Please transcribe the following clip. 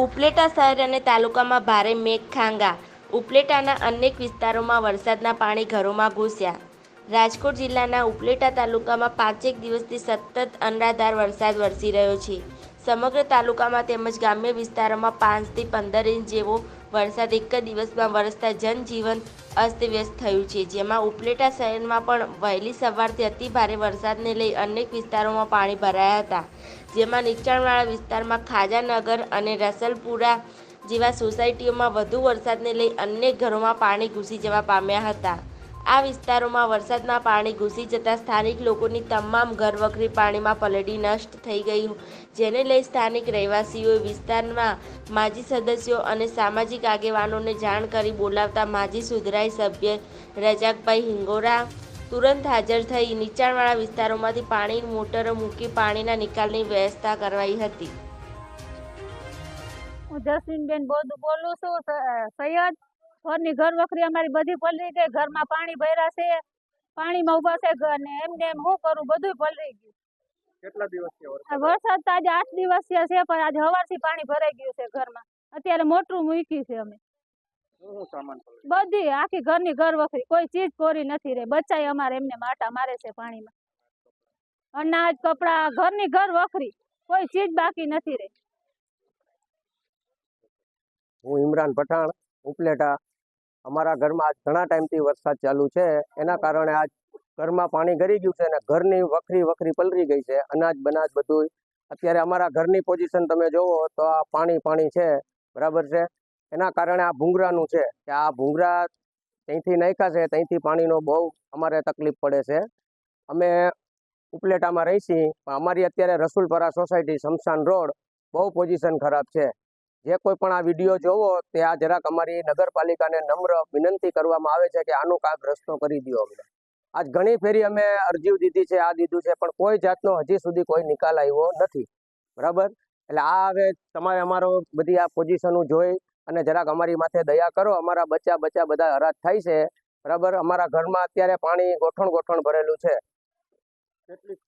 ઉપલેટા શહેર અને તાલુકામાં ભારે મેઘખાંગા ઉપલેટાના અનેક વિસ્તારોમાં વરસાદના પાણી ઘરોમાં ઘૂસ્યા. રાજકોટ જિલ્લાના ઉપલેટા તાલુકામાં પાંચેક દિવસથી સતત અનરાધાર વરસાદ વરસી રહ્યો છે. સમગ્ર તાલુકામાં તેમજ ગ્રામ્ય વિસ્તારોમાં પાંચથી પંદર ઇંચ જેવો વરસાદ એક જ દિવસમાં વરસતા જનજીવન અસ્તવ્યસ્ત થયું છે. જેમાં ઉપલેટા શહેરમાં પણ વહેલી સવારથી અતિ ભારે વરસાદને લઈ અનેક વિસ્તારોમાં પાણી ભરાયા હતા. જેમાં નીચાણવાળા વિસ્તારમાં ખાજાનગર અને રસલપુરા જેવા સોસાયટીઓમાં વધુ વરસાદને લઈ અનેક ઘરોમાં પાણી ઘૂસી જવા પામ્યા હતા. આ વિસ્તારોમાં વરસાદના પાણી ઘૂસી જતા સ્થાનિક લોકોની તમામ ઘરવખરી પાણીમાં પલળી નષ્ટ થઈ ગઈ જેને લઈ સ્થાનિક રહેવાસીઓએ વિસ્તારમાં માજી સદસ્યો અને સામાજિક આગેવાનોને જાણ કરી બોલાવતા માજી સુધરાઈ સભ્ય રજાકભાઈ હિંગોરા તુરંત હાજર થઈ નીચાણવાળા વિસ્તારોમાંથી પાણી, મોટરો મૂકી પાણીના નિકાલની વ્યવસ્થા કરવાઈ હતી. હું જસ્મીનબેન બોલું છું સૈયદ. ઘરની ઘર વખરી અમારી બધી પલરી ગઈ ઘરમાં પાણી ભર્યા છે પાણીમાં ઊભા છે ઘર ને એમને એમ હું કરું બધું પલરી ગયું. કેટલા વરસાદ? તો આજે આઠ દિવસ છે પણ આજે સવારથી પાણી ભરાઈ ગયું છે ઘરમાં. અત્યારે મોટું મૂકી છે અમે. બધી આખી ઘરની ઘર વખરી કોઈ ચીજ કોરી નથી રે બચાય અમારે એમને માટા મારે છે પાણીમાં. અનાજ કપડા ઘરની ઘર વખરી કોઈ ચીજ બાકી નથી રે હું ઇમરાન પઠાણ. ઉપલેટા. અમારા ઘરમાં આજ ઘણા ટાઈમથી વરસાદ ચાલુ છે. એના કારણે આજ ઘરમાં પાણી ગરી ગયું છે અને ઘરની વખરી વખરી પલરી ગઈ છે. અનાજ બનાજ બધું અત્યારે અમારા ઘરની પોઝિશન તમે જોવો તો આ પાણી પાણી છે. બરાબર છે? એના કારણે આ ભૂંગરાનું છે કે આ ભૂંગરા ત્યાંથી નાખ્યા છે. ત્યાંથી પાણીનો બહુ અમારે તકલીફ પડે છે. અમે ઉપલેટામાં રહીશી. પણ અમારી અત્યારે રસુલપરા સોસાયટી, શમશાન રોડ બહુ પોઝિશન ખરાબ છે. જે કોઈ પણ આ વીડિયો જોવો, તે આ જરાક અમારી નગરપાલિકાને નમ્ર વિનંતી કરવામાં આવે છે કે આનું કાંક રસ્તો કરી દો અમને. આજ ઘણી ફેરી અમે અરજીઓ દીધી છે, આ દીધું છે, પણ કોઈ જાતનો હજી સુધી કોઈ નિકાલ આવ્યો નથી. બરાબર? એટલે આ હવે તમારે અમારો બધી આ પોઝિશનો જોઈ અને જરાક અમારી માથે દયા કરો, અમારા બચ્ચા બચ્ચા બધા હરાજ થાય છે. બરાબર? અમારા ઘરમાં અત્યારે પાણી ગોઠણ ગોઠણ ભરેલું છે. કેટલીક